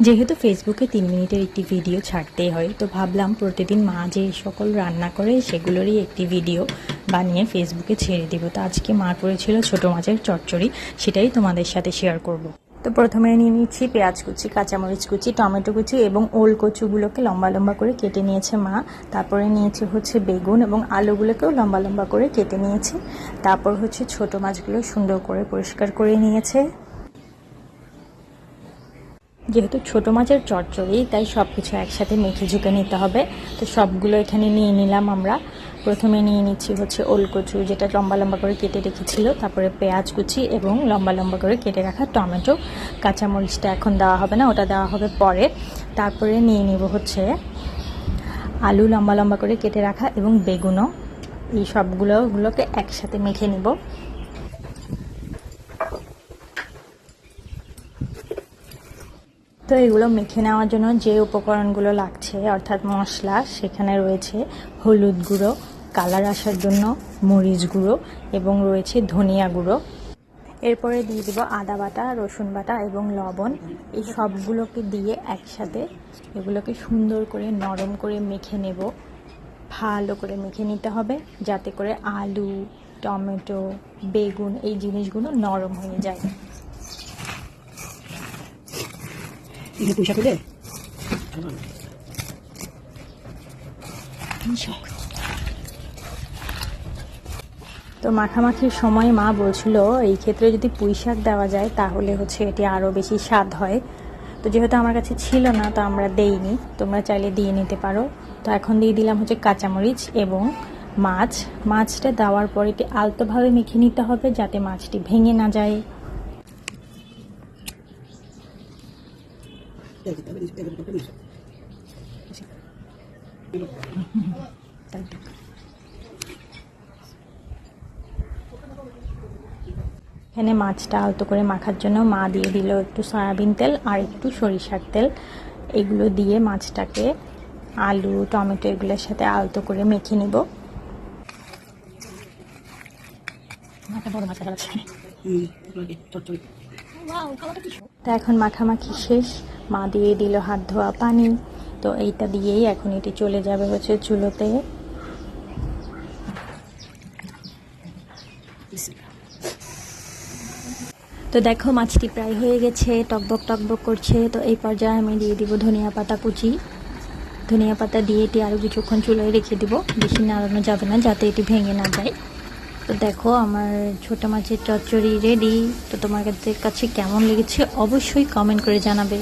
যেহেতু ফেসবুকে তিন মিনিটের একটি ভিডিও ছাড়তেই হয়, তো ভাবলাম প্রতিদিন মা যে সকল রান্না করে সেগুলোরই একটি ভিডিও বানিয়ে ফেসবুকে ছেড়ে দিব। তো আজকে মা করেছিল ছোটো মাছের চচ্চড়ি, সেটাই তোমাদের সাথে শেয়ার করব। তো প্রথমে নিয়ে নিচ্ছি পেঁয়াজ কুচি, কাঁচামরিচ কুচি, টমেটো কুচি এবং ওল কচুগুলোকে লম্বা লম্বা করে কেটে নিয়েছে মা। তারপরে নিয়েছে হচ্ছে বেগুন এবং আলুগুলোকেও লম্বা লম্বা করে কেটে নিয়েছে। তারপর হচ্ছে ছোট মাছগুলো সুন্দর করে পরিষ্কার করে নিয়েছে। যেহেতু ছোট মাছের চচ্চড়ি, তাই সব কিছু একসাথে মেখে ঝুঁকে নিতে হবে। তো সবগুলো এখানে নিয়ে নিলাম আমরা। প্রথমে নিয়ে নিচ্ছি হচ্ছে ওল কচু যেটা লম্বা লম্বা করে কেটে রেখেছিল। তারপরে পেঁয়াজ কুচি এবং লম্বা লম্বা করে কেটে রাখা টমেটো। কাঁচামরিচটা এখন দেওয়া হবে না, ওটা দেওয়া হবে পরে। তারপরে নিয়ে নিব হচ্ছে আলু লম্বা লম্বা করে কেটে রাখা এবং বেগুনও। এই সবগুলো গুলোকে একসাথে মেখে নিব। তো এগুলো মেখে নেওয়ার জন্য যে উপকরণগুলো লাগছে, অর্থাৎ মশলা, সেখানে রয়েছে হলুদ গুঁড়ো, কালার আসার জন্য মরিচ গুঁড়ো এবং রয়েছে ধনিয়া গুঁড়ো। এরপরে দিয়ে দিব আদা বাটা, রসুন বাটা এবং লবণ। এই সবগুলোকে দিয়ে একসাথে এগুলোকে সুন্দর করে নরম করে মেখে নেব। ভালো করে মেখে নিতে হবে যাতে করে আলু, টমেটো, বেগুন এই জিনিসগুলো নরম হয়ে যায়। তো মাখামাখির সময় মা বলছিল, এই ক্ষেত্রে যদি পুঁই শাক দেওয়া যায়, তাহলে হচ্ছে এটি আরও বেশি স্বাদ হয়। তো যেহেতু আমার কাছে ছিল না, তো আমরা দেইনি। তোমরা চাইলে দিয়ে নিতে পারো। তো এখন দিয়ে দিলাম হচ্ছে কাঁচামরিচ এবং মাছ। মাছটা দেওয়ার পর এটি আলতোভাবে মেখে নিতে হবে, যাতে মাছটি ভেঙে না যায়। এখানে মাছটা আলতো করে মাখার জন্য মা দিয়ে দিল একটু সয়াবিন তেল আর একটু সরিষার তেল। এগুলো দিয়ে মাছটাকে আলু টমেটো এগুলোর সাথে আলতো করে মেখে নিব। একটা বড় আছে। হুম এগুলোকে চচ্চড়ি তো এখন মাখামাখি শেষ। মা দিয়ে দিল হাত ধোয়া পানি। তো এইটা দিয়েই এখন এটি চলে যাবে হচ্ছে চুলোতে। তো দেখো, মাছটি প্রায় হয়ে গেছে, টকবক টকবক করছে। তো এই পর্যায়ে আমি দিয়ে দিব ধনিয়া পাতা কুচি। ধনিয়া পাতা দিয়ে এটি আরও কিছুক্ষণ চুলোয় রেখে দিব। বেশি নাড়ানো যাবে না, যাতে এটি ভেঙে না যায়। তো দেখো, আমার ছোটো মাছের চচ্চড়ি রেডি তো তোমার কাছে কেমন লেগেছে অবশ্যই কমেন্ট করে জানাবে।